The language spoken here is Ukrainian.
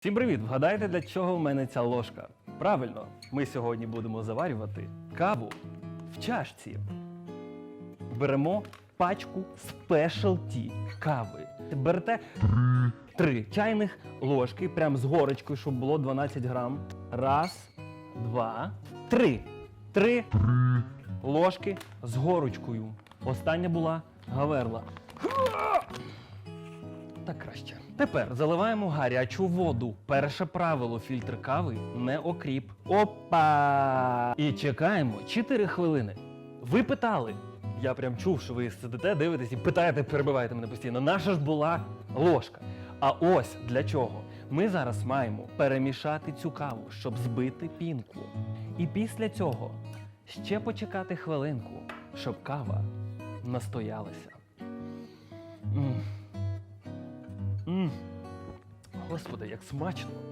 Всім привіт! Вгадайте, для чого в мене ця ложка? Правильно, ми сьогодні будемо заварювати каву в чашці. Беремо пачку спешалті кави. Берете три чайних ложки, прям з горочкою, щоб було 12 грам. Раз, два, три. Три ложки з горочкою. Остання була гаверла. Так краще. Тепер заливаємо гарячу воду. Перше правило фільтр кави не окріп. Опа! І чекаємо 4 хвилини. Ви питали. Я прям чув, що ви сидите, дивитесь і питаєте, перебиваєте мене постійно. Наша ж була ложка. А ось для чого. Ми зараз маємо перемішати цю каву, щоб збити пінку. І після цього ще почекати хвилинку, щоб кава настоялася. Господи, як смачно!